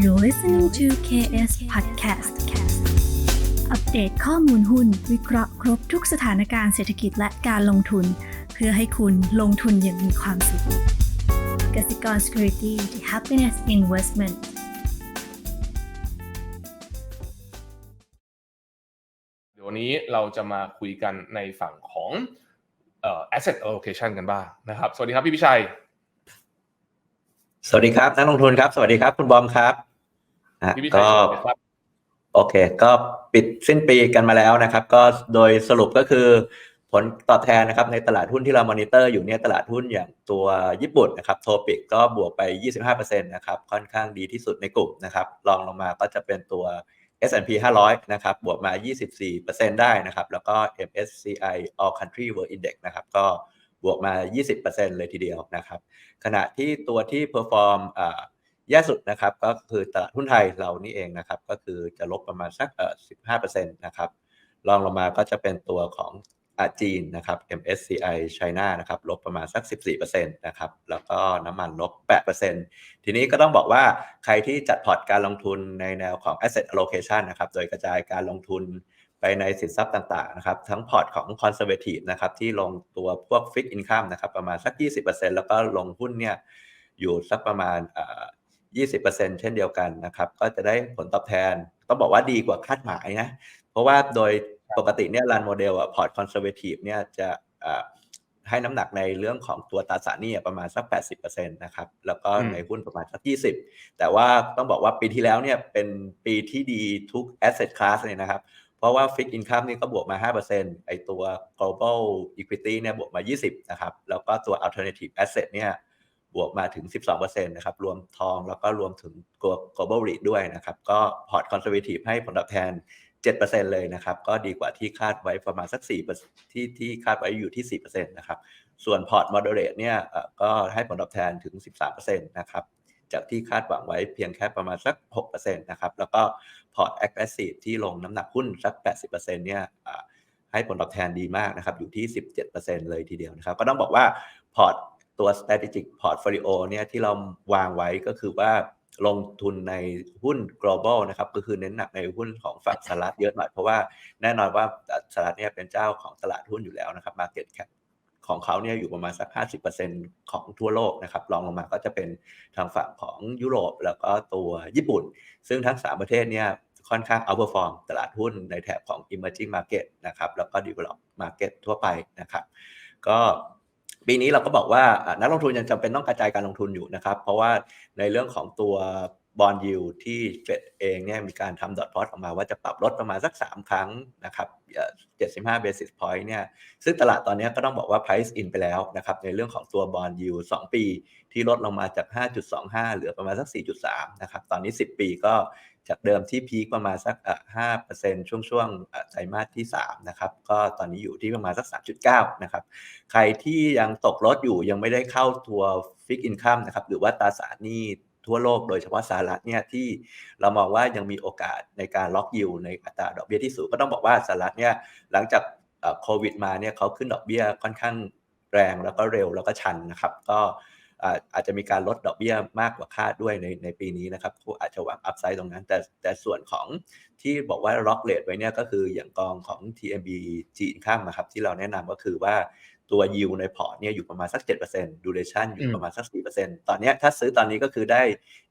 You're listening to KS Podcast อัปเดตข้อมูลหุ้น วิเคราะห์ครบทุกสถานการณ์เศรษฐกิจและการลงทุน เพื่อให้คุณลงทุนอย่างมีความสุขกสิกร Security The Happiness Investment เดี๋ยววันนี้เราจะมาคุยกันในฝั่งของ asset allocation กันบ้างนะครับ สวัสดีครับพี่พิชัย สวัสดีครับนักลงทุนครับ สวัสดีครับ คุณบอมครับอะพี่พิชัยก็สวัสดีครับโอเค ก็ปิดสิ้นปีกันมาแล้วนะครับ ก็โดยสรุปก็คือผลตอบแทนนะครับในตลาดหุ้นที่เรามอนิเตอร์อยู่เนี่ยตลาดหุ้นอย่างตัวญี่ปุ่นนะครับโทปิกก็บวกไป 25%นะครับค่อนข้างดีที่สุดในกลุ่มนะครับรองลงมาก็จะเป็นตัว S&P 500 นะครับ บวกมา 24%ได้นะครับ แล้วก็ MSCI All Country World Index นะครับ ก็ บวกมา 20%เลยทีเดียวนะครับ ขณะที่ตัวที่เพอร์ฟอร์มแย่สุดนะครับก็คือตลาดหุ้นไทยเรานี่เองนะครับ ก็คือจะลบประมาณสักเอ่อ15%นะครับรองลงมาก็จะเป็นตัวของอาจีนนะครับ MSCI China นะครับลบประมาณสัก 14%นะครับแล้วก็น้ำมันลบ 8%ทีนี้ก็ต้องบอกว่าใครที่จัดพอร์ตการลงทุนในแนวของ asset allocation นะครับ โดยกระจายการลงทุน ไปในสินทรัพย์ต่างๆนะครับทั้งพอร์ตของ conservative นะครับที่ลงตัวพวก fixed income นะครับประมาณสัก 20%แล้วก็ลงหุ้นเนี่ยอยู่สักประมาณเอ่อ20%เช่นเดียวกันนะครับก็จะได้ผลตอบแทนต้องบอกว่าดีกว่าคาดหมายนะเพราะว่าโดยปกติเนี่ยรันโมเดลอะพอร์ตคอนเซอร์เวทีฟเนี่ยจะอ่าให้น้ำหนักในเรื่องของตัวตราสารหนี้ประมาณสัก 80%นะครับ แล้วก็อืมในหุ้นประมาณสัก 20 แต่ว่าต้องบอกว่าปีที่แล้วเนี่ยเป็นปีที่ดีทุก asset class เลยนะครับ เพราะว่า fixed income นี่ก็บวกมา 5%ไอตัว global equity เนี่ยบวกมา 20นะครับแล้วก็ตัว alternative asset เนี่ยบวกมาถึง 12%นะครับรวมทองแล้วก็รวมถึง global REIT ด้วยนะครับก็พอร์ต conservative ให้ผลตอบแทน 7%เลยนะครับก็ดีกว่าที่คาดไว้ประมาณสัก4%ที่ที่คาดไว้อยู่ที่ 4%นะครับส่วนพอร์ต moderate เนี่ยก็ให้ผลตอบแทนถึง 13%นะครับ จากที่คาดหวังไว้เพียงแค่ประมาณสัก 6%นะครับ แล้วก็พอร์ต aggressive ที่ลงน้ำหนักหุ้นสัก 80%เนี่ยอ่าให้ผลตอบแทนดีมากนะครับ อยู่ที่ 17%เลยทีเดียวนะครับ ก็ต้องบอกว่าพอร์ตตัว strategic portfolio เนี่ยที่เราวางไว้ก็คือว่าลงทุนในหุ้น global นะครับ ก็คือเน้นหนักในหุ้นของฝั่งสหรัฐเยอะหน่อย เพราะว่าแน่นอนว่าสหรัฐเนี่ยเป็นเจ้าของตลาดหุ้นอยู่แล้วนะครับ market cap ของเขาเนี่ยอยู่ประมาณสัก 50%ของทั่วโลกนะครับรองลงมาก็จะเป็นทางฝั่งของยุโรปแล้วก็ตัวญี่ปุ่น ซึ่งทั้ง 3 ประเทศเนี่ยค่อนข้าง outperform ตลาดหุ้นในแถบของ emerging market นะครับแล้วก็ develop market ทั่วไปนะครับก็ปีนี้เราก็บอกว่านักลงทุนยังจำเป็นต้องกระจายการลงทุนอยู่นะครับ เพราะว่าในเรื่องของตัว บอลยูที่เฟดเองเนี่ยมีการทำดอทพอตออกมาว่าจะปรับลดประมาณสัก 3 ครั้งนะครับเอ่อ75 basis point เนี่ย ซึ่งตลาดตอนนี้ก็ต้องบอกว่า price in ไปแล้วนะครับ ในเรื่องของตัวบอลยู2 ปีที่ลดลงมาจาก 5.25 เหลือประมาณสัก 4.3 นะครับ ตอนนี้ 10 ปีก็จากเดิมที่พีคประมาณสักอะ5%ช่วงช่วงๆไตรมาสที่ 3 นะครับ ก็ตอนนี้อยู่ที่ประมาณสัก 3.9 นะครับ ใครที่ยังตกรถอยู่ยังไม่ได้เข้าตัวฟิกอินคัมนะครับ หรือว่าตราสารหนี้ ทั่วโลกโดยเฉพาะสหรัฐเนี่ยที่เรามองว่ายังมีโอกาสในการล็อกยิวในอัตราดอกเบี้ยที่สูงก็ต้องบอกว่าสหรัฐเนี่ยหลังจากโควิดมาเนี่ยเขาขึ้นดอกเบี้ยค่อนข้างแรงแล้วก็เร็วแล้วก็ชันนะครับ ก็อาจจะมีการลดดอกเบี้ยมากกว่าคาดด้วยในในปีนี้นะครับผู้อาจจะหวังอัพไซด์ตรงนั้น แต่แต่ส่วนของที่บอกว่าล็อกเลทไว้เนี่ยก็คืออย่างกองของ TMB G Income นะครับที่เราแนะนำก็คือว่า ตัวยิวในพอร์ตเนี่ยอยู่ประมาณสัก 7% duration อยู่ประมาณสัก 4%ตอนเนี้ยถ้าซื้อตอนนี้ก็คือได้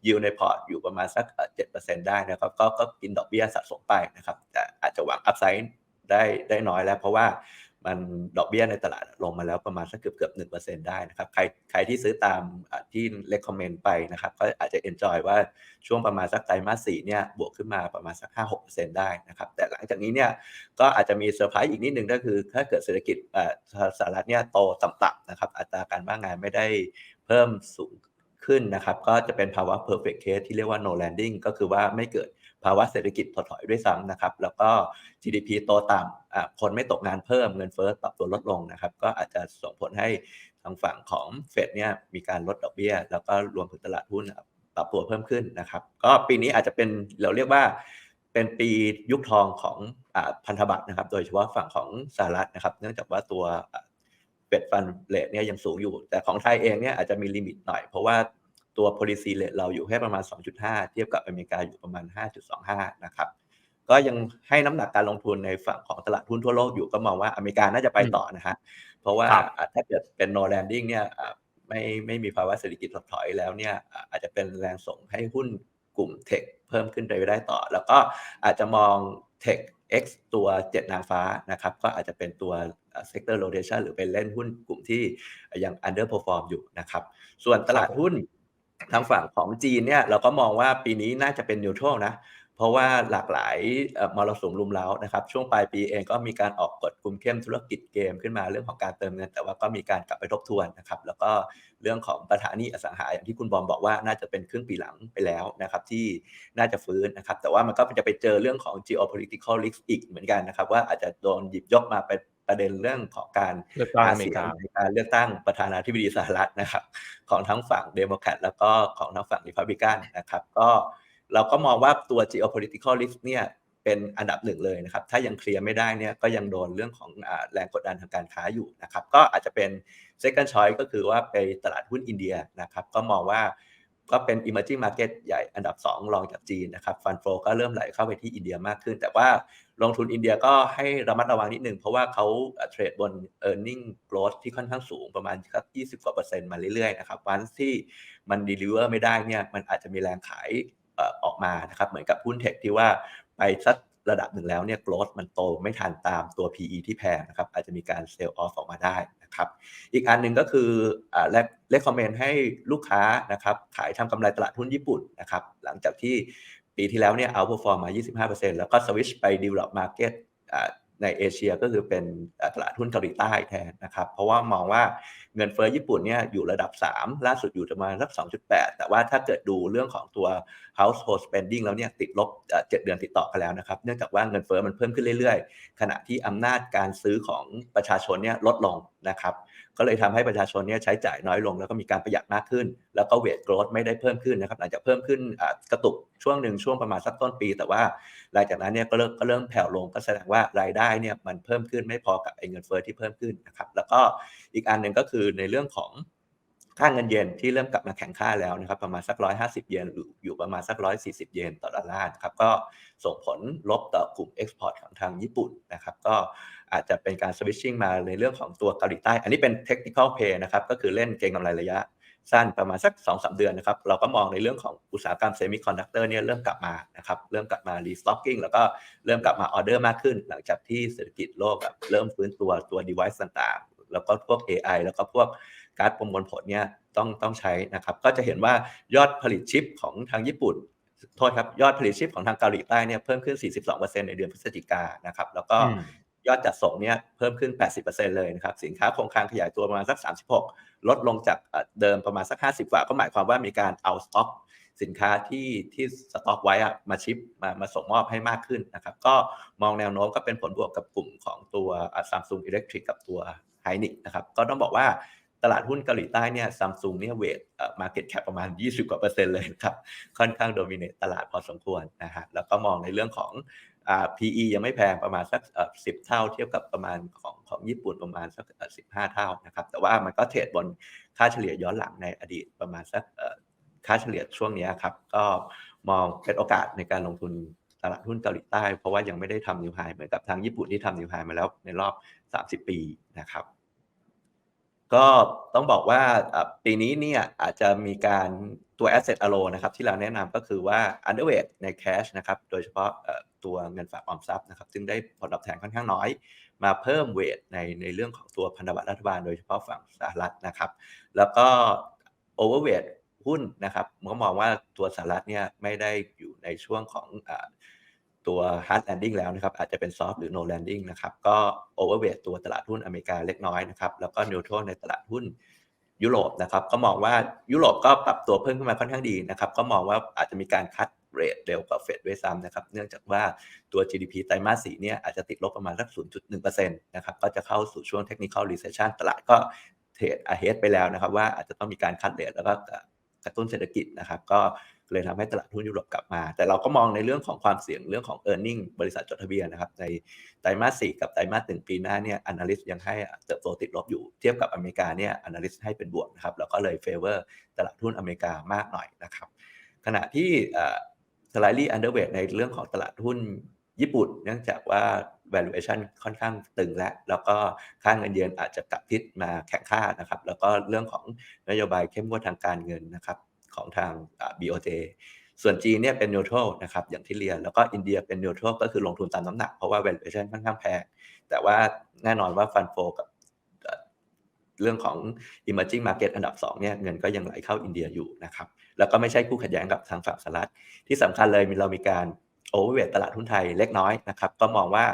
ยิวในพอร์ตอยู่ประมาณสักเอ่อ7%ได้นะครับก็ก็กินดอกเบี้ยสะสมไปนะครับแต่อาจจะหวังอัพไซด์ได้ได้น้อยแล้ว เพราะว่า มันดอกเบี้ยในตลาดลงมาแล้วประมาณสักเกือบเกือบหนึ่งเปอร์เซ็นได้นะครับใครใครที่ซื้อตามที่ recommend ไปนะครับก็อาจจะ enjoy ว่าช่วงประมาณสักไตรมาสสี่เนี่ยบวกขึ้นมาประมาณสักห้าหกเปอร์เซ็นได้นะครับแต่หลังจากนี้เนี่ยก็อาจจะมีเซอร์ไพรส์อีกนิดนึงก็คือ ถ้าเกิดเศรษฐกิจสหรัฐเนี่ยโตต่ำๆนะครับอัตราการว่างงานไม่ได้เพิ่มสูงขึ้นนะครับก็จะเป็นภาวะ perfect case ที่เรียกว่า no landing ก็คือว่าไม่เกิด ภาวะเศรษฐกิจถดถอยด้วยซ้ำนะครับ แล้วก็ GDP โตต่ำอะคนไม่ตกงานเพิ่มเงินเฟ้อปรับตัวลดลงนะครับ ก็อาจจะส่งผลให้ทางฝั่งของเฟดเนี่ยมีการลดดอกเบี้ย แล้วก็รวมถึงตลาดหุ้นปรับตัวเพิ่มขึ้นนะครับ ก็ปีนี้อาจจะเป็นเราเรียกว่าเป็นปียุคทองของอ่าพันธบัตรนะครับ โดยเฉพาะฝั่งของสหรัฐนะครับ เนื่องจากว่าตัวเฟดฟันเลทเนี่ยยังสูงอยู่ แต่ของไทยเองเนี่ยอาจจะมีลิมิตหน่อย เพราะว่า ตัว policy rate เราอยู่แค่ประมาณ 2.5 เทียบกับอเมริกาอยู่ประมาณ 5.25 นะครับ ก็ยังให้น้ำหนักการลงทุนในฝั่งของตลาดหุ้นทั่วโลกอยู่ก็มองว่าอเมริกาน่าจะไปต่อนะฮะ เพราะว่าครับอะถ้าเกิดเป็น no landing เนี่ยอะไม่ไม่มีภาวะเศรษฐกิจถดถอยแล้วเนี่ยอะอาจจะเป็นแรงส่งให้หุ้นกลุ่มเทคเพิ่มขึ้นไปได้ต่อ แล้วก็อาจจะมองเทค X ตัวเจ็ดนางฟ้านะครับก็อาจจะเป็นตัว sector rotation หรือไปเล่นหุ้นกลุ่มที่ยัง underperform อยู่นะครับ ส่วนตลาดหุ้น ทางฝั่งของจีนเนี่ยเราก็มองว่าปีนี้น่าจะเป็นนิวทรัลนะ เพราะว่าหลากหลายมรสุมรุมเร้านะครับ ช่วงปลายปีเองก็มีการออกกฎคุมเข้มธุรกิจเกมขึ้นมาเรื่องของการเติมเงิน แต่ว่าก็มีการกลับไปทบทวนนะครับ แล้วก็เรื่องของปัญหาหนี้อสังหาอย่างที่คุณบอมบอกว่าน่าจะเป็นครึ่งปีหลังไปแล้วนะครับที่น่าจะฟื้นนะครับ แต่ว่ามันก็จะไปเจอเรื่องของ geopolitical risk อีกเหมือนกันนะครับว่าอาจจะโดนหยิบยกมาเป็น ประเด็นเรื่องของการเลือกตั้งหาอเมเสีริยกางในการเลือกตั้งประธานาธิบดีสหรัฐนะครับ ของทั้งฝั่งเดโมแครตแล้วก็ของทั้งฝั่งริพับลิกันนะครับ ก็เราก็มองว่าตัว geopolitical risk เนี่ยเป็นอันดับหนึ่งเลยนะครับ ถ้ายังเคลียร์ไม่ได้เนี่ยก็ยังโดนเรื่องของอ่าแรงกดดันทางการค้าอยู่นะครับ ก็อาจจะเป็น second choice ก็คือว่าไปตลาดหุ้นอินเดียนะครับ ก็มองว่าก็เป็น emerging market ใหญ่อันดับ 2 รองจากจีนนะครับ ฟันโฟก็เริ่มไหลเข้าไปที่อินเดียมากขึ้น แต่ว่า ลงทุนอินเดียก็ให้ระมัดระวังนิดหนึ่งเพราะว่าเขาเทรดบน e a r n i n g growth ที่ค่อนข้างสูงประมาณสัก20 กว่าเปอร์เซ็นต์มาเรื่อยๆนะครับวันที่มัน deliver ไม่ได้เนี่ยมันอาจจะมีแรงขายออกมานะครับเหมือนกับหุ้นเทคที่ว่าไปสักระดับหนึ่งแล้วเนี่ย growth มันโตไม่ทันตามตัว PE ที่แพงนะครับอาจจะมีการ sell off ออกมาได้นะครับอีกอันหนึ่งก็คืออ่าและเลคคอมเมนต์ให้ลูกค้านะครับขายทำกำไรตลาดหุ้นญี่ปุ่นนะครับหลังจากที่ ปีที่แล้วเนี่ยเอาพอฟอร์มมา 25%แล้วก็สวิชไป develop market อ่าในเอเชียก็คือเป็นตลาดหุ้นเกาหลีใต้แทนนะครับ เพราะว่ามองว่าเงินเฟ้อญี่ปุ่นเนี่ยอยู่ระดับ 3 ล่าสุดอยู่ประมาณสัก 2.8 แต่ว่าถ้าเกิดดูเรื่องของตัว household spending แล้วเนี่ยติดลบเอ่อ7เดือนติดต่อกันแล้วนะครับ เนื่องจากว่าเงินเฟ้อมันเพิ่มขึ้นเรื่อยๆ ขณะที่อำนาจการซื้อของประชาชนเนี่ยลดลงนะครับ ก็เลยทำให้ประชาชนเนี่ยใช้จ่ายน้อยลง แล้วก็มีการประหยัดมากขึ้น แล้วก็เวทโกรธไม่ได้เพิ่มขึ้นนะครับอาจจะเพิ่มขึ้นกระตุกช่วงหนึ่งช่วงประมาณสักต้นปี แต่ว่าหลังจากนั้นเนี่ยก็เริ่มก็เริ่มแผ่วลงก็แสดงว่ารายได้เนี่ยมันเพิ่มขึ้นไม่พอกับไอ้เงินเฟ้อที่เพิ่มขึ้นนะครับแล้วก็อีกอันหนึ่งก็คือในเรื่องของ ค่าเงินเยนที่เริ่มกลับมาแข็งค่าแล้วนะครับประมาณสัก150เยนหรืออยู่ประมาณสัก140เยนต่อดอลลาร์ครับก็ส่งผลลบต่อกลุ่มเอ็กซ์พอร์ตของทางญี่ปุ่นนะครับก็อาจจะเป็นการ switching มาในเรื่องของตัวเกาหลีใต้ อันนี้เป็น technical play นะครับก็คือเล่นเก็งกำไรระยะสั้นประมาณสัก 2-3 เดือนนะครับ เราก็มองในเรื่องของอุตสาหกรรม semiconductor เนี่ยเริ่มกลับมานะครับ เริ่มกลับมา restocking แล้วก็เริ่มกลับมาออเดอร์มากขึ้น หลังจากที่เศรษฐกิจโลกเริ่มฟื้นตัวตัว device ต่างๆ แล้วก็พวก AI แล้วก็พวก การ์ดประมวลผลเนี่ยต้องต้องใช้นะครับ ก็จะเห็นว่ายอดผลิตชิปของทางญี่ปุ่นโทษครับยอดผลิตชิปของทางเกาหลีใต้เนี่ยเพิ่มขึ้น 42%ในเดือนพฤศจิกายนนะครับ แล้วก็อืมยอดจัดส่งเนี่ยเพิ่มขึ้น 80%เลยนะครับ สินค้าคงคลังขยายตัวประมาณสัก 36 ลดลงจากเอ่อเดิมประมาณสัก 50 กว่า ก็หมายความว่ามีการเอาสต็อก สินค้าที่ที่สต็อกไว้อะมาชิปมามาส่งมอบให้มากขึ้นนะครับ ก็มองแนวโน้มก็เป็นผลบวกกับกลุ่มของตัวซัมซุงอิเล็กทริกกับตัวไฮนิกนะครับ ก็ต้องบอกว่า ตลาดหุ้นเกาหลีใต้เนี่ยซัมซุงเนี่ยเวทมาร์เก็ตแคปประมาณ 20 กว่าเปอร์เซ็นต์เลยครับ ค่อนข้างโดมิเนตตลาดพอสมควรนะฮะแล้วก็มองในเรื่องของอ่า PE ยังไม่แพงประมาณสักเอ่อ10เท่าเทียบกับประมาณของของญี่ปุ่นประมาณสักเอ่อ15เท่านะครับ แต่ว่ามันก็เทรดบนค่าเฉลี่ยย้อนหลังในอดีตประมาณสักค่าเฉลี่ยช่วงเนี้ยครับ ก็มองเป็นโอกาสในการลงทุนตลาดหุ้นเกาหลีใต้ เพราะว่ายังไม่ได้ทำนิวไฮเหมือนกับทางญี่ปุ่นที่ทำนิวไฮมาแล้วในรอบ 30 ปีนะครับ ก็ต้องบอกว่าปีนี้เนี่ยอาจจะมีการตัว asset allo นะครับที่เราแนะนำก็คือว่า underweight ใน cash นะครับโดยเฉพาะตัวเงินฝากออมทรัพย์นะครับซึ่งได้ผลตอบแทนค่อนข้างน้อย มาเพิ่มเวทในในเรื่องของตัวพันธบัตรรัฐบาลโดยเฉพาะฝั่งสหรัฐนะครับ แล้วก็ overweight หุ้นนะครับมก็มองว่าตัวสหรัฐเนี่ยไม่ได้อยู่ในช่วงของ ตัว hard landing แล้วนะครับ อาจจะเป็น soft หรือ no landing นะครับ ก็ overweight ตัวตลาดหุ้นอเมริกาเล็กน้อยนะครับ แล้วก็ neutral ในตลาดหุ้นยุโรปนะครับ ก็มองว่ายุโรปก็ปรับตัวเพิ่มขึ้นมาค่อนข้างดีนะครับ ก็มองว่าอาจจะมีการคัดเรทเร็วกว่าเฟดด้วยซ้ำนะครับ เนื่องจากว่าตัว GDP ไตรมาสสี่เนี่ยอาจจะติดลบประมาณสัก 0.1%นะครับ ก็จะเข้าสู่ช่วง technical recession ตลาดก็เทรด ahead ไปแล้วนะครับ ว่าอาจจะต้องมีการคัดเรทแล้วก็กระตุ้นเศรษฐกิจนะครับ ก็ เลยทำให้ตลาดหุ้นยุโรปกลับมา แต่เราก็มองในเรื่องของความเสี่ยงเรื่องของ e a r n i n g บริษัทจดทะเบียนนะครับในไตรมาส4กับไตรมาส1ปีหน้าเนี่ย analyst ยังให้เติบโตติดลบอยู่เทียบกับอเมริกาเนี่ย analyst ให้เป็นบวกนะครับแล้วก็เลย favor ตลาดหุ้นอเมริกามากหน่อยนะครับขณะที่ slightly underweight ในเรื่องของตลาดหุ้นญี่ปุ่น เนื่องจากว่า valuation ค่อนข้างตึงและแล้วก็ค่าเงินเยนอาจจะกลับทิศมาแข่งค่านะครับ แล้วก็เรื่องของนโยบายเข้มงวดทางการเงินนะครับ ของทาง BOJ ส่วนจีนเนี่ยเป็น neutral นะครับอย่างที่เรียน แล้วก็อินเดียเป็น neutral ก็คือลงทุนตามน้ำหนักเพราะว่า valuation ค่อนข้างแพง แต่ว่าแน่นอนว่าฟันโฟกับเรื่องของ emerging market อันดับ2เนี่ยเงินก็ยังไหลเข้าอินเดียอยู่นะครับ แล้วก็ไม่ใช่คู่ขัดแย้งกับทางฝั่งสหรัฐ ที่สำคัญเลยมีเรามีการโอเวอร์เวทตลาดหุ้นไทยเล็กน้อยนะครับ ก็มองว่า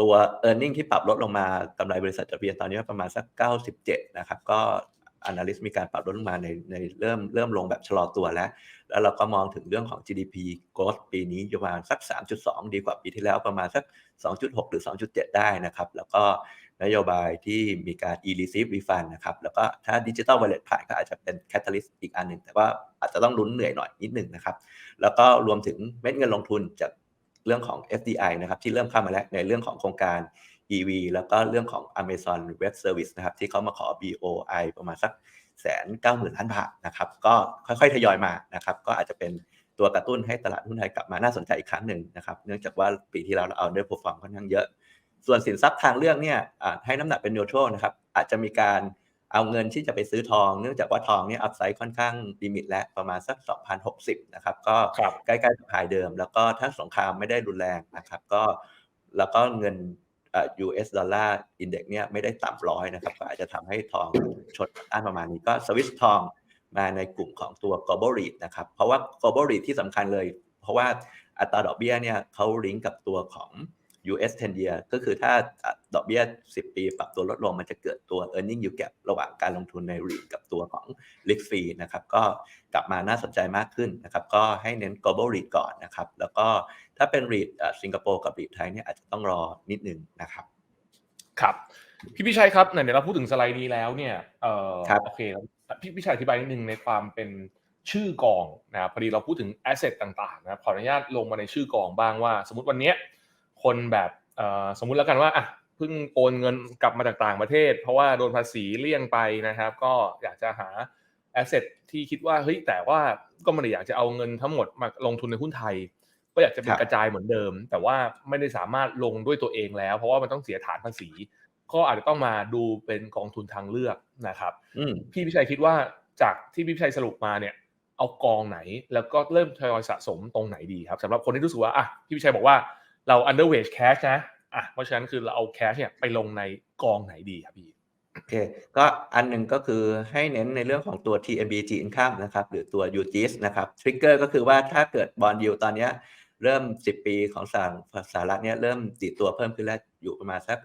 ตัว e a r n i n g ที่ปรับลดลงมากำไรบริษัทจดทะเบียนตอนนี้ประมาณสัก 97 นะครับ ก็ analyst มีการปรับลดลงมาในในเริ่มเริ่มลงแบบชะลอตัวแล้ว แล้วเราก็มองถึงเรื่องของ GDP growth ปีนี้ประมาณสัก 3.2 ดีกว่าปีที่แล้วประมาณสัก 2.6 หรือ 2.7 ได้นะครับ แล้วก็นโยบายที่มีการ e-receive refund นะครับ แล้วก็ถ้า digital wallet ผ่านก็อาจจะเป็น catalyst อีกอันหนึ่ง แต่ว่าอาจจะต้องลุ้นเหนื่อยหน่อยนิดหนึ่งนะครับ แล้วก็รวมถึงเม็ดเงินลงทุนจากเรื่องของ FDI นะครับที่เริ่มเข้ามาแล้วในเรื่องของโครงการ EV แล้วก็เรื่องของ Amazon Web Service นะครับ ที่เขามาขอ BOI ประมาณสักแสนเก้าหมื่นล้านบาทนะครับ ก็ค่อยๆ ทยอยมานะครับ ก็อาจจะเป็นตัวกระตุ้นให้ตลาดหุ้นไทยกลับมาน่าสนใจอีกครั้งหนึ่งนะครับ เนื่องจากว่าปีที่แล้วเราเอาเดอร์พอฟอร์มค่อนข้างเยอะ ส่วนสินทรัพย์ทางเลือกเนี่ยให้น้ำหนักเป็นนิวทรัลนะครับ อาจจะมีการเอาเงินที่จะไปซื้อทอง เนื่องจากว่าทองเนี่ยอัพไซด์ค่อนข้างลิมิตและประมาณสัก 2,060 นะครับ ก็ใกล้ๆกับไฮเดิม แล้วก็ถ้าสงครามไม่ได้รุนแรงนะครับ ก็แล้วก็เงิน US ดอลลาร์อินเด็กซ์เนี่ยไม่ได้ต่ำร้อยนะครับก็อาจจะทำให้ทองชดอ้านประมาณนี้ก็สวิสทองมาในกลุ่มของตัว global REIT นะครับ เพราะว่า global REIT ที่สำคัญเลย เพราะว่าอัตราดอกเบี้ยเนี่ยเขาลิงก์กับตัวของ US 10 year ก็คือถ้าดอกเบี้ย 10 ปีปรับตัวลดลงมันจะเกิดตัว earning yield gap ระหว่างการลงทุนใน REIT กับตัวของ risk free นะครับก็กลับมาน่าสนใจมากขึ้นนะครับก็ให้เน้น global REIT ก่อนนะครับแล้วก็ถ้าเป็น REIT สิงคโปร์กับ REIT ไทยเนี่ยอาจจะต้องรอนิดนึงนะครับครับพี่พิชัยครับไหนๆเราพูดถึงสไลด์นี้แล้วเนี่ยเออโอเคพี่พิชัยอธิบายนิดนึงในความเป็นชื่อกองนะครับพอดีเราพูดถึงแอสเซทต่างๆนะครับขออนุญาตลงมาในชื่อกองบ้างว่า สมมติวันนี้ คนแบบสมมุติแล้วกันว่าอะเพิ่งโอนเงินกลับมาจากต่างประเทศ เพราะว่าโดนภาษีเลี่ยงไปนะครับ ก็อยากจะหาแอสเซทที่คิดว่าเฮ้ยแต่ว่าก็ไม่ได้อยากจะเอาเงินทั้งหมดมาลงทุนในหุ้นไทย ก็อยากจะเป็นกระจายเหมือนเดิม แต่ว่าไม่ได้สามารถลงด้วยตัวเองแล้ว เพราะว่ามันต้องเสียฐานภาษี ก็อาจจะต้องมาดูเป็นกองทุนทางเลือกนะครับพี่พิชัยคิดว่าจากที่พี่พิชัยสรุปมาเนี่ย เอากองไหน แล้วก็เริ่มทยอยสะสมตรงไหนดีครับสำหรับคนที่รู้สึกว่าอะพี่พิชัยบอกว่า เรา underweight cash นะอะเพราะฉะนั้นคือเราเอา cash เนี่ยไปลงในกองไหนดีครับพี่โอเคก็อันหนึ่งก็คือให้เน้นในเรื่องของตัว TMBG income นะครับ หรือตัว UGIS นะครับ trigger ก็คือว่าถ้าเกิดบอลยูตอนนี้เริ่ม 10 ปีของสหสหรัฐเนี่ยเริ่มติดตัวเพิ่มขึ้นแล้วอยู่ประมาณสัก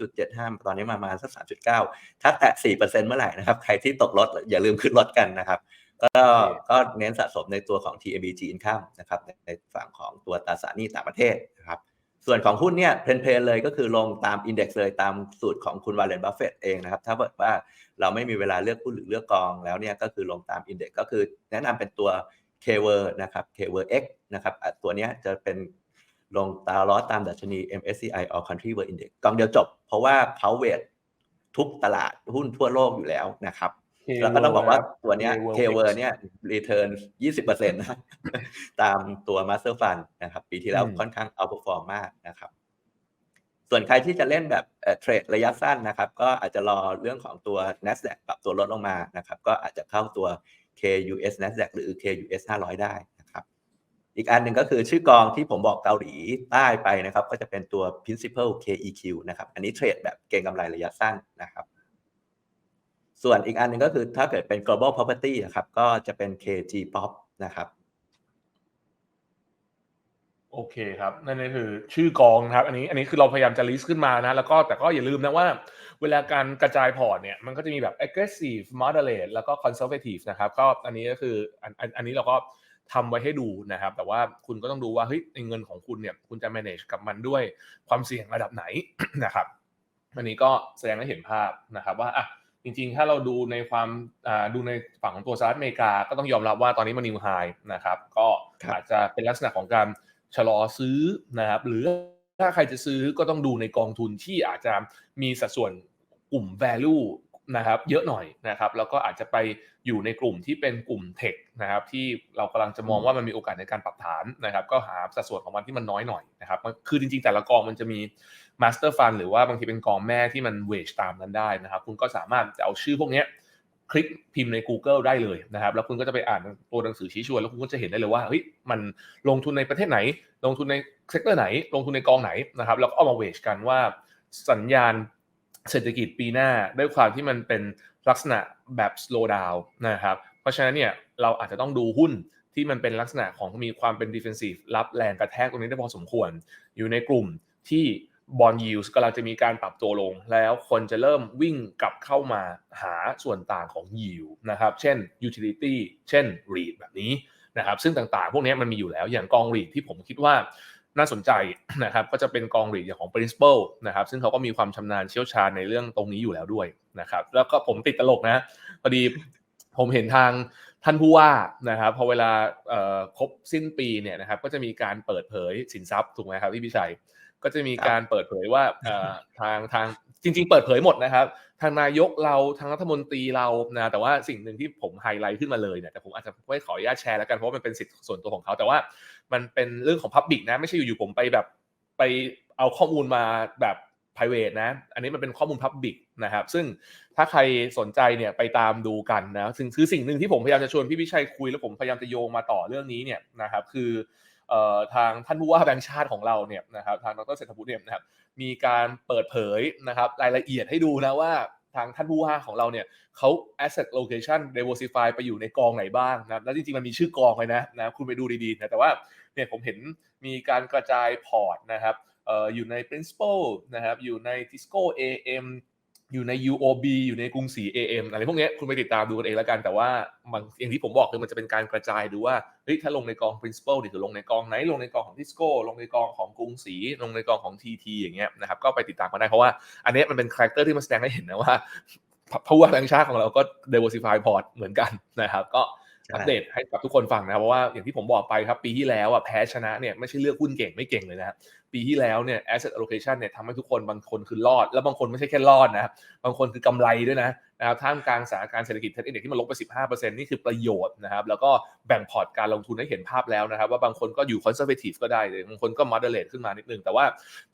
3.75 ตอนนี้มาประมาณสัก 3.9 ถ้าแตะ 4%เมื่อไหร่นะครับ ใครที่ตกรถอย่าลืมขึ้นรถกันนะครับ ก็ก็เน้นสะสมในตัวของ TMBG income นะครับในฝั่งของตัวตราสารหนี้ต่างประเทศนะครับส่วนของหุ้นเนี่ยเพลนๆเลยก็คือลงตามอินเด็กซ์เลยตามสูตรของคุณวาเลนบัฟเฟตเองนะครับ ถ้าเกิดว่าเราไม่มีเวลาเลือกหุ้นหรือเลือกกองแล้วเนี่ยก็คือลงตามอินเด็กซ์ก็คือแนะนำเป็นตัว k w e r นะครับ k w e r X นะครับตัวนี้จะเป็นลงตาล้อตามดัชนี MSCI All Country World Index กองเดียวจบ เพราะว่าเขาเวททุกตลาดหุ้นทั่วโลกอยู่แล้วนะครับ แล้วก็ต้องบอกว่าตัวนี้ k w e r เนี่ย return 20%นะตามตัว Master Fund นะครับ ปีที่แล้วค่อนข้าง outperform มากนะครับ ส่วนใครที่จะเล่นแบบเทรดระยะสั้นนะครับ ก็อาจจะรอเรื่องของตัว NASDAQ ปรับตัวลดลงมานะครับ ก็อาจจะเข้าตัว KUS Nasdaq หรือ KUS 500 ได้นะครับ อีกอันหนึ่งก็คือชื่อกองที่ผมบอกเกาหลีใต้ไปนะครับ ก็จะเป็นตัว principal KEQ นะครับ อันนี้เทรดแบบเก็งกำไรระยะสั้นนะครับ ส่วนอีกอันหนึ่งก็คือถ้าเกิดเป็น global property นะครับ ก็จะเป็น KG Pop นะครับโอเคครับนั่นคือชื่อกองครับ อันนี้อันนี้คือเราพยายามจะลิสต์ขึ้นมานะ แล้วก็แต่ก็อย่าลืมนะว่า เวลาการกระจายพอร์ตเนี่ยมันก็จะมีแบบ aggressive moderate แล้วก็ conservative นะครับก็อันนี้ก็คืออันอันอันนี้เราก็ทำไว้ให้ดูนะครับ แต่ว่าคุณก็ต้องดูว่าเฮ้ยเงินของคุณเนี่ยคุณจะ manage กับมันด้วยความเสี่ยงระดับไหนนะครับอันนี้ก็แสดงให้เห็นภาพนะครับว่าอะ จริงๆ ถ้าเราดูในความดูในฝั่งของตัวสหรัฐอเมริกา ก็ต้องยอมรับว่าตอนนี้มันนิวไฮนะครับ ก็อาจจะเป็นลักษณะของการชะลอซื้อนะครับ หรือถ้าใครจะซื้อก็ต้องดูในกองทุนที่อาจจะมีสัดส่วนกลุ่ม value นะครับเยอะหน่อยนะครับแล้วก็อาจจะไปอยู่ในกลุ่มที่เป็นกลุ่มเทคนะครับที่เรากำลังจะมองว่ามันมีโอกาสในการปรับฐานนะครับก็หาสัดส่วนของมันที่มันน้อยหน่อยนะครับคือจริงๆ แต่ละกองมันจะมีมาสเตอร์ฟันหรือว่าบางทีเป็นกองแม่ที่มันเวชตามกันได้นะครับ คุณก็สามารถจะเอาชื่อพวกนี้คลิกพิมพ์ใน Google ได้เลยนะครับ แล้วคุณก็จะไปอ่านตัวหนังสือชี้ชวน แล้วคุณก็จะเห็นได้เลยว่าเฮ้ยมันลงทุนในประเทศไหน ลงทุนในเซกเตอร์ไหน ลงทุนในกองไหนนะครับ แล้วก็เอามาเวชกันว่าสัญญาณ เศรษฐกิจปีหน้าด้วยความที่มันเป็นลักษณะแบบ slow down นะครับ เพราะฉะนั้นเนี่ยเราอาจจะต้องดูหุ้นที่มันเป็นลักษณะของมีความเป็น defensive รับแรงกระแทกตรงนี้ได้พอสมควร อยู่ในกลุ่มที่บอลยูสกำลังจะมีการปรับตัวลง แล้วคนจะเริ่มวิ่งกลับเข้ามาหาส่วนต่างของยิวนะครับ เช่น utility เช่น REIT แบบนี้นะครับ ซึ่งต่างๆ พวกนี้มันมีอยู่แล้วอย่างกอง REIT ที่ผมคิดว่า น่าสนใจนะครับก็จะเป็นกอง REIT อย่างของ Principal นะครับซึ่งเขาก็มีความชำนาญเชี่ยวชาญในเรื่องตรงนี้อยู่แล้วด้วยนะครับแล้วก็ผมติดตลกนะพอดีผมเห็นทางท่านผู้ว่านะครับพอเวลาครบสิ้นปีเนี่ยนะครับก็จะมีการเปิดเผยสินทรัพย์ถูกไหมครับพี่พิชัยก็จะมีการเปิดเผยว่าทางทางจริง ๆ เปิดเผยหมดนะครับ ทางนายกเราทางรัฐมนตรีเรานะแต่ว่าสิ่งหนึ่งที่ผมไฮไลท์ขึ้นมาเลยเนี่ยแต่ผมอาจจะไม่ขออนุญาตแชร์แล้วกันเพราะมันเป็นสิทธิ์ส่วนตัวของเขาแต่ว่า มันเป็นเรื่องของพับบิกนะ ไม่ใช่อยู่ๆผมไปแบบไปเอาข้อมูลมาแบบ p r i v a t นะ อันนี้มันเป็นข้อมูล Public นะครับ ซึ่งถ้าใครสนใจเนี่ยไปตามดูกันนะซึ่งคือสิ่งหนึ่งที่ผมพยายามจะชวนพี่วิชัยคุย แล้วผมพยายามจะโยงมาต่อเรื่องนี้เนี่ยนะครับ คือทางท่านผู้ว่าแบงค์ชาติของเราเนี่ยนะครับ ทางดรเศรษฐพุทธเนี่ยนะครับ มีการเปิดเผยนะครับรายละเอียดให้ดูนะว่าทางท่านผู้ว่าของเราเนี่ยเขา asset location diversify ไปอยู่ในกองไหนบ้างนะแล้วจริงๆ มันมีชื่อกองเลยนะนะคุณไปดูดีๆนะแต่ว่า เนี่ยผมเห็นมีการกระจายพอร์ตนะครับอยู่ใน principal นะครับอยู่ใน Tisco AM อยู่ใน UOB อยู่ในกรุงศรี AM อะไรพวกนี้คุณไปติดตามดูกันเองแล้วกัน แต่ว่าบางอย่างที่ผมบอกคือมันจะเป็นการกระจายดูว่าเฮ้ยถ้าลงในกอง principal นี่คือลงในกองไหนลงในกองของ Tisco ลงในกองของกรุงศรีลงในกองของ TT อย่างเงี้ยนะครับก็ไปติดตามกันได้เพราะว่าอันนี้มันเป็นคาแรคเตอร์ที่มันแสดงให้เห็นนะว่าพาวเวอร์แบงค์ชาติของเราก็ diversify port เหมือนกันนะครับก็ อัปเดตให้กับทุกคนฟังนะครับเพราะว่าอย่างที่ผมบอกไปครับปีที่แล้วอะแพ้ชนะเนี่ยไม่ใช่เลือกหุ้นเก่งไม่เก่งเลยนะปีที่แล้วเนี่ย asset allocation เนี่ยทำให้ทุกคนบางคนคือรอด แล้วบางคนไม่ใช่แค่รอดนะบางคนคือกำไรด้วยนะ นะครับท่ามกลางสถานการณ์เศรษฐกิจเทคนิคที่มันลบไป 15%นี่คือประโยชน์นะครับ แล้วก็แบ่งพอร์ตการลงทุนให้เห็นภาพแล้วนะครับ ว่าบางคนก็อยู่ conservative ก็ได้บางคนก็ moderate ขึ้นมานิดนึง แต่ว่า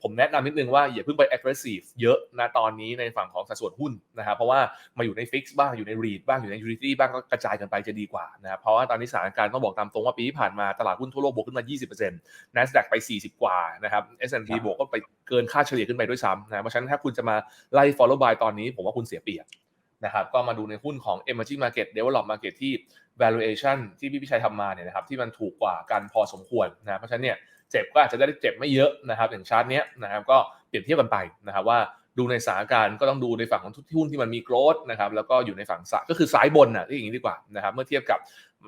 ผมแนะนำนิดนึงว่าอย่าเพิ่งไป aggressive เยอะนะตอนนี้ในฝั่งของสัดส่วนหุ้นนะครับเพราะว่ามาอยู่ใน fix บ้างอยู่ใน REIT บ้างอยู่ใน utility บ้างก็กระจายกันไปจะดีกว่านะครับเพราะว่าตอนนี้สถานการณ์ต้องบอกตามตรงว่าปีที่ผ่านมาตลาดหุ้นทั่วโลกบวกขึ้นมา 20% NASDAQ ไป 40 กว่านะครับ S&P บวกก็ไปเกินค่าเฉลี่ยขึ้นไปด้วยซ้ำนะเพราะฉะนั้นถ้าคุณจะมาไล่ follow by ตอนนี้ผมว่าคุณเสียเปรียบ นะครับก็มาดูในหุ้นของ emerging market develop market ที่ valuation ที่พี่พิชัยทำมาเนี่ยนะครับที่มันถูกกว่ากันพอสมควรนะเพราะฉะนั้นเนี่ยเจ็บก็อาจจะได้เจ็บไม่เยอะนะครับอย่างชาร์ตเนี้ยนะครับก็เปรียบเทียบกันไปนะครับว่าดูในสถานการณ์ก็ต้องดูในฝั่งของทุกหุ้นที่มันมีโกรดนะครับแล้วก็อยู่ในฝั่งซ้ายก็คือซ้ายบนนะที่อย่างนี้ดีกว่านะครับเมื่อเทียบกับ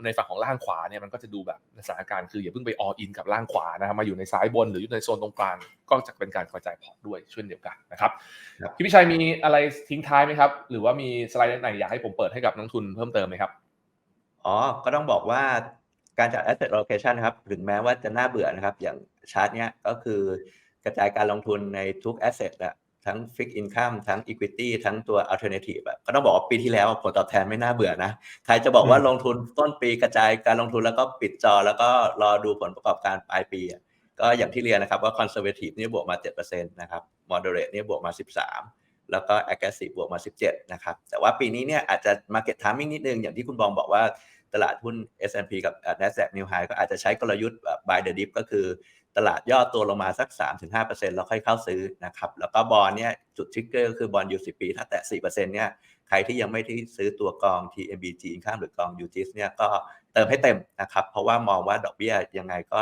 ในฝั่งของล่างขวาเนี่ยมันก็จะดูแบบสถานการณ์คืออย่าเพิ่งไป all in กับล่างขวานะครับมาอยู่ในซ้ายบนหรืออยู่ในโซนตรงกลางก็จะเป็นการกระจายพอร์ตด้วยเช่นเดียวกันนะครับพี่พิชัยมีอะไรทิ้งท้ายไหมครับ หรือว่ามีสไลด์ไหนอยากให้ผมเปิดให้กับนักทุนเพิ่มเติมไหมครับอ๋อก็ต้องบอกว่าการจัด asset allocation นะครับถึงแม้ว่าจะน่าเบื่อนะครับ อย่างชาร์ตเนี้ยก็คือกระจายการลงทุนในทุก asset อะ ทั้ง Fixed Income ทั้ง Equity ทั้งตัว Alternative อะก็ต้องบอกว่าปีที่แล้วผลตอบแทนไม่น่าเบื่อนะ ใครจะบอกว่าลงทุนต้นปีกระจายการลงทุนแล้วก็ปิดจอ แล้วก็รอดูผลประกอบการปลายปี ก็อย่างที่เรียนนะครับว่า Conservative นี่บวกมา 7%นะครับ Moderate นี่บวกมา 13 แล้วก็ Aggressive บวกมา 17 นะครับ แต่ว่าปีนี้เนี่ยอาจจะ Market Timing นิดนึง อย่างที่คุณบองบอกว่าตลาดหุ้น S&P กับ NASDAQ New High ก็อาจจะใช้กลยุทธ์ buy the dip ก็คือ ตลาดย่อตัวลงมาสัก 3-5%แล้วค่อยเข้าซื้อนะครับ แล้วก็บอลเนี่ยจุดทริกเกอร์ก็คือบอลยูสิปีถ้าแตะ4%เนี่ยใครที่ยังไม่ที่ซื้อตัวกอง TMBG ข้างหรือกอง UGIS เนี่ยก็เติมให้เต็มนะครับ เพราะว่ามองว่าดอกเบี้ยยังไงก็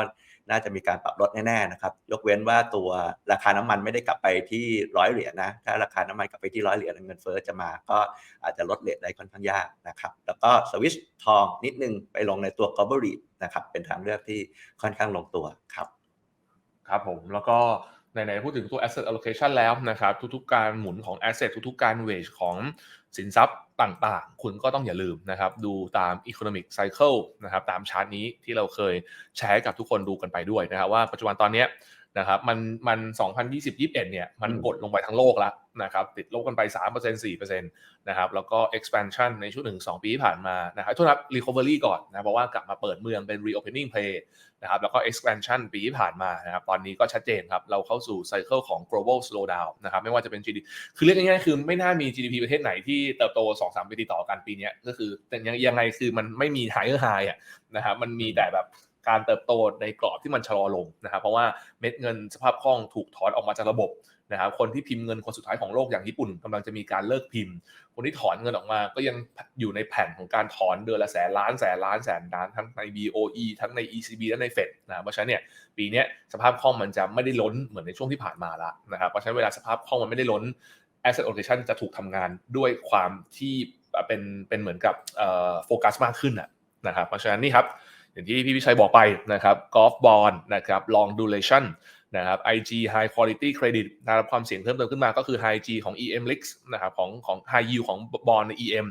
น่าจะมีการปรับลดแน่ๆนะครับ ยกเว้นว่าตัวราคาน้ำมันไม่ได้กลับไปที่ร้อยเหรียญนะ ถ้าราคาน้ำมันกลับไปที่ร้อยเหรียญเงินเฟ้อจะมาก็อาจจะลดเลทได้ค่อนข้างยากนะครับ แล้วก็สวิชทองนิดนึงไปลงในตัว global REIT นะครับ เป็นทางเลือกที่ค่อนข้างลงตัวครับ ครับผมแล้วก็ไหนๆพูดถึงตัว asset allocation แล้วนะครับ ทุกๆการหมุนของ asset ทุกๆการ w a g ของสินทรัพย์ต่างๆ คุณก็ต้องอย่าลืมนะครับ ดูตาม economic cycle นะครับ ตามชาร์ตนี้ที่เราเคยแชร์กับทุกคนดูกันไปด้วยนะครับ ว่าปัจจุบันตอนเนี้ย นะครับมันมัน2020-21เนี่ยมันกดลงไปทั้งโลกแล้วนะครับติดลบกันไป 3% 4%นะครับแล้วก็ expansion ในช่วงหนึ่งสองปีที่ผ่านมานะครับโทษนะครับ recovery ก่อนนะเพราะว่ากลับมาเปิดเมืองเป็น reopening play นะครับแล้วก็ expansion ปีที่ผ่านมานะครับตอนนี้ก็ชัดเจนครับ เราเข้าสู่ cycle ของ global slowdown นะครับไม่ว่าจะเป็น GDP คือเรียกง่ายๆคือไม่น่ามี GDP ประเทศไหนที่เติบโต 2-3 ปีติดต่อกันปีเนี้ยก็คือแต่ยังยังไงคือมันไม่มี higher high อะนะครับมันมีแต่แบบ การเติบโตในกรอบที่มันชะลอลงนะครับเพราะว่าเม็ดเงินสภาพคล่องถูกถอนออกมาจากระบบนะครับคนที่พิมพ์เงินคนสุดท้ายของโลกอย่างญี่ปุ่นกำลังจะมีการเลิกพิมพ์ คนที่ถอนเงินออกมาก็ยังอยู่ในแผ่นของการถอนเดือนละแสนล้านแสนล้านแสนล้านทั้งใน BOE ทั้งใน ECB และใน Fed นะเพราะฉะนั้นเนี่ยปีนี้สภาพคล่องมันจะไม่ได้ล้นเหมือนในช่วงที่ผ่านมาละนะครับเพราะฉะนั้นเวลาสภาพคล่องมันไม่ได้ล้น asset allocation จะถูกทำงานด้วยความที่เป็นเป็นเหมือนกับโฟกัสมากขึ้นนะครับเพราะฉะนั้นนี่ครับ อย่างที่พี่วิชัยบอกไปนะครับกอล์ฟบอลนะครับ long duration นะครับ IG high quality credit นะครับความเสี่ยงเพิ่มเติมขึ้นมาก็คือ high G ของ EM Lix นะครับของของ high yield ของบอลใน EM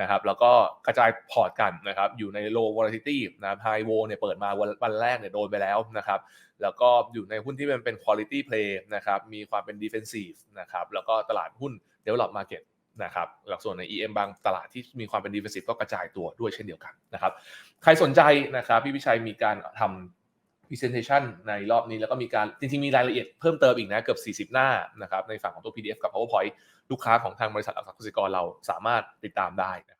นะครับแล้วก็กระจายพอร์ตกันนะครับอยู่ใน low volatility นะครับ high vol เนี่ยเปิดมาวันวันแรกเนี่ยโดนไปแล้วนะครับแล้วก็อยู่ในหุ้นที่มันเป็น quality play นะครับมีความเป็น defensive นะครับแล้วก็ตลาดหุ้น develop market นะครับหลักส่วนใน EM บางตลาดที่มีความเป็น defensive ก็กระจายตัวด้วยเช่นเดียวกันนะครับ ใครสนใจนะครับพี่วิชัยมีการทำ presentation ในรอบนี้แล้วก็มีการจริงๆมีรายละเอียดเพิ่มเติมอีกนะเกือบ 40 หน้านะครับในฝั่งของตัว PDF กับ PowerPoint ลูกค้าของทางบริษัทอักษรกสิกรเราสามารถติดตามได้นะ